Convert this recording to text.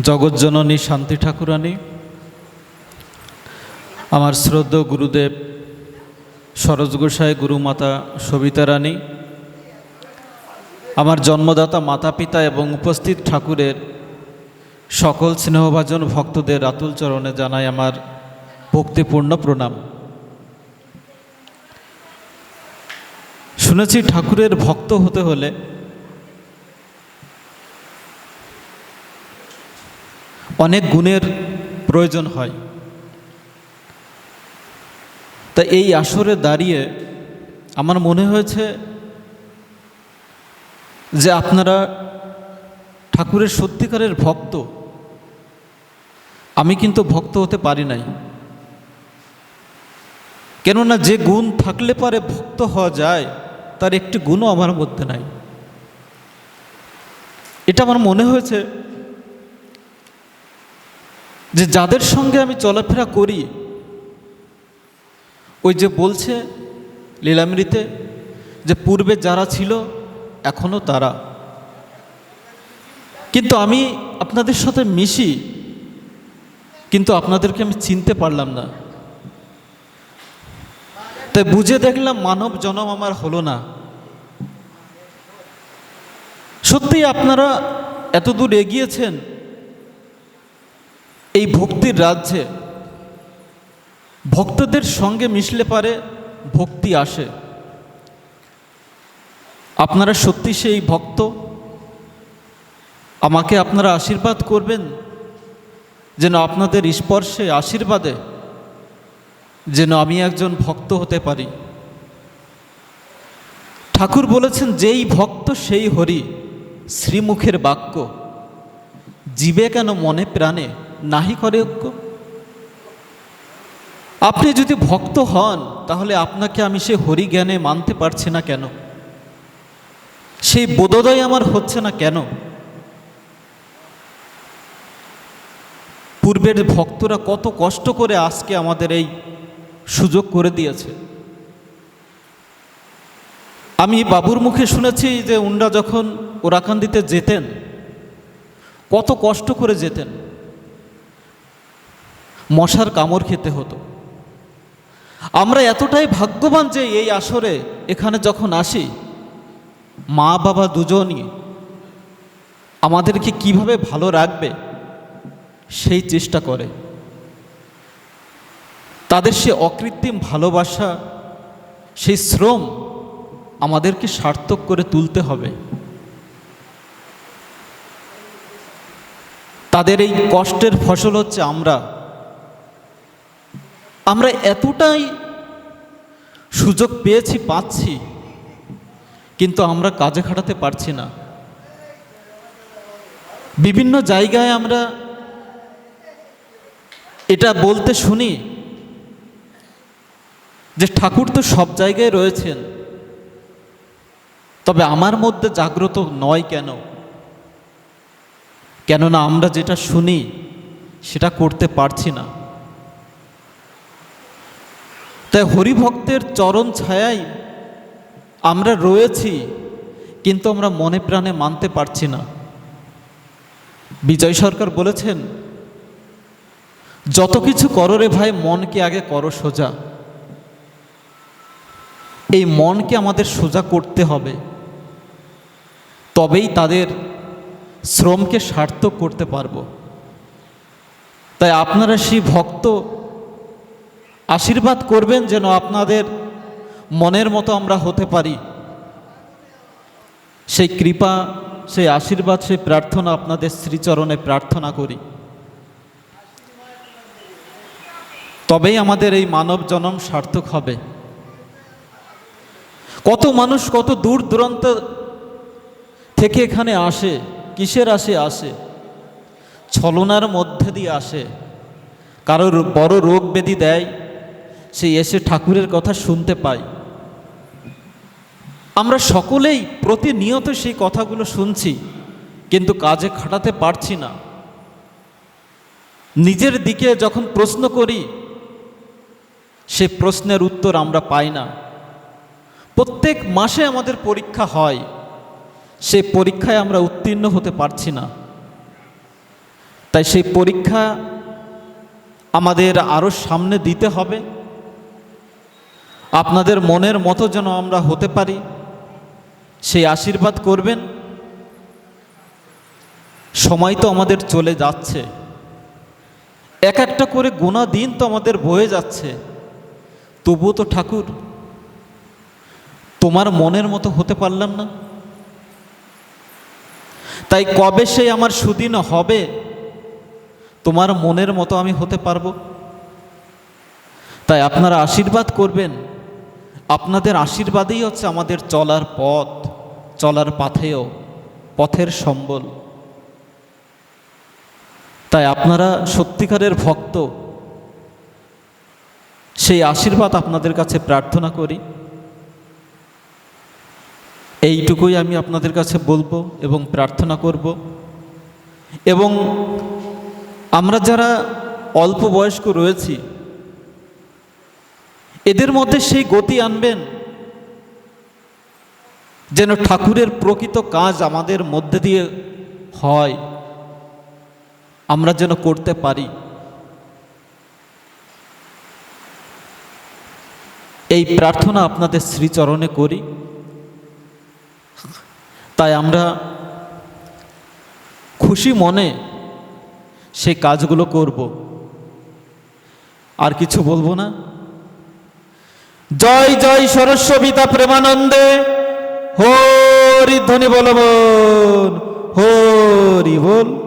জগৎজননী শান্তি ঠাকুরানী, আমার শ্রদ্ধ গুরুদেব সরোজ গোসাই গুরুমাতা সবিতা রানী, আমার জন্মদাতা মাতা পিতা এবং উপস্থিত ঠাকুরের সকল স্নেহভাজন ভক্তদের আতুল চরণে জানাই আমার ভক্তিপূর্ণ প্রণাম। শুনেছি ঠাকুরের ভক্ত হতে হলে অনেক গুণের প্রয়োজন হয়। তা এই আসরে দাঁড়িয়ে আমার মনে হয়েছে যে আপনারা ঠাকুরের সত্যিকারের ভক্ত। আমি কিন্তু ভক্ত হতে পারি নাই। কেননা যে গুণ থাকলে পারে ভক্ত হওয়া যায়, তার একটি গুণও আমার মধ্যে নাই। এটা আমার মনে হয়েছে যে যাদের সঙ্গে আমি চলাফেরা করি, ওই যে বলছে লীলামৃতে যে পূর্বে যারা ছিল এখনও তারা। কিন্তু আমি আপনাদের সাথে মিশি, কিন্তু আপনাদেরকে আমি চিনতে পারলাম না। তাই বুঝে দেখলাম মানব জনম আমার হলো না। সত্যি আপনারা এত দূর এগিয়েছেন এই ভক্তির রাজ্যে ভক্তদের সঙ্গে মিশলে পারে ভক্তি আসে। আপনারা সত্যি সেই ভক্ত? আমাকে আপনারা আশীর্বাদ করবেন যেন আপনাদের স্পর্শে আশীর্বাদে যেন আমি একজন ভক্ত হতে পারি। ঠাকুর বলেছেন, যেই ভক্ত সেই হরি, শ্রীমুখের বাক্য। জীবে কেন মনে প্রাণে? নাহি করে ঐক্য আপনি যদি ভক্ত হন, তাহলে আপনাকে আমি সে হরি জ্ঞানে মানতে পারছি না কেন? সেই বোধোদয় আমার হচ্ছে না কেন? পূর্বের ভক্তরা কত কষ্ট করে আজকে আমাদের এই সুযোগ করে দিয়েছে। আমি বাবুর মুখে শুনেছি যে উন্ডা যখন ওরাকান্দিতে যেতেন, কত কষ্ট করে যেতেন। মশার কামড় খেতে হতো। আমরা এতটাই ভাগ্যবান যে এই আসরে এখানে যখন আসি, মা বাবা দুজনই আমাদেরকে কীভাবে ভালো রাখবে সেই চেষ্টা করে। তাদের সে অকৃত্রিম ভালোবাসা, সেই শ্রম আমাদেরকে সার্থক করে তুলতে হবে। তাদের এই কষ্টের ফসল হচ্ছে আমরা। আমরা এতটাই সুযোগ পেয়েছি, পাচ্ছি, কিন্তু আমরা কাজে খাটাতে পারছি না। বিভিন্ন জায়গায় আমরা এটা বলতে শুনি যে ঠাকুর তো সব জায়গায় রয়েছেন, তবে আমার মধ্যে জাগ্রত নয় কেন? কেননা আমরা যেটা শুনি, সেটা করতে পারছি না। তাই হরিভক্তের চরণ ছায়ায় আমরা রয়েছি, কিন্তু আমরা মনে প্রাণে মানতে পারছি না। বিজয় সরকার বলেছেন, যত কিছু করো রে ভাই, মনকে আগে করো সোজা। এই মনকে আমাদের সোজা করতে হবে। তবেই তাদের শ্রমকে সার্থক করতে পারব। তাই আপনারা সেই ভক্ত আশীর্বাদ করবেন যেন আপনাদের মনের মতো আমরা হতে পারি। সেই কৃপা, সেই আশীর্বাদ, সেই প্রার্থনা আপনাদের শ্রীচরণে প্রার্থনা করি। তবেই আমাদের এই মানব জনম সার্থক হবে। কত মানুষ কত দূর দূরান্ত থেকে এখানে আসে, কিসের আসে আসে, ছলনার মধ্যে দিয়ে আসে। কারোর বড় রোগ ব্যাধি দেয় সে এসে ঠাকুরের কথা শুনতে পায়। আমরা সকলেই প্রতিনিয়ত সেই কথাগুলো শুনছি, কিন্তু কাজে খাটাতে পারছি না। নিজের দিকে যখন প্রশ্ন করি, সে প্রশ্নের উত্তর আমরা পাই না। প্রত্যেক মাসে আমাদের পরীক্ষা হয়, সে পরীক্ষায় আমরা উত্তীর্ণ হতে পারছি না। তাই সেই পরীক্ষা আমাদের আরও সামনে দিতে হবে। আপনাদের মনের মতো যেন আমরা হতে পারি, সেই আশীর্বাদ করবেন। সময় তো আমাদের চলে যাচ্ছে। এক একটা করে গোনা দিন তো আমাদের বয়ে যাচ্ছে। তবুও তো ঠাকুর, তোমার মনের মতো হতে পারলাম না। তাই কবে সেই আমার সুদিন হবে, তোমার মনের মতো আমি হতে পারব। তাই আপনারা আশীর্বাদ করবেন। আপনাদের আশীর্বাদেই হচ্ছে আমাদের চলার পথ, চলার পাথেও পথের সম্বল। তাই আপনারা সত্যিকারের ভক্ত, সেই আশীর্বাদ আপনাদের কাছে প্রার্থনা করি। এইটুকুই আমি আপনাদের কাছে বলব এবং প্রার্থনা করব। এবং আমরা যারা অল্প বয়স্ক রয়েছি এদের মধ্যে সেই গতি আনবেন যেন ঠাকুরের প্রকৃত কাজ আমাদের মধ্যে দিয়ে হয়, আমরা যেন করতে পারি। এই প্রার্থনা আপনাদের শ্রীচরণে করি। তাই আমরা খুশি মনে সেই কাজগুলো করব। আর কিছু বলব না? জয় জয় সরস্ববিতা প্রেমানন্দে। হরি ধ্বনি বলবন হরি বল।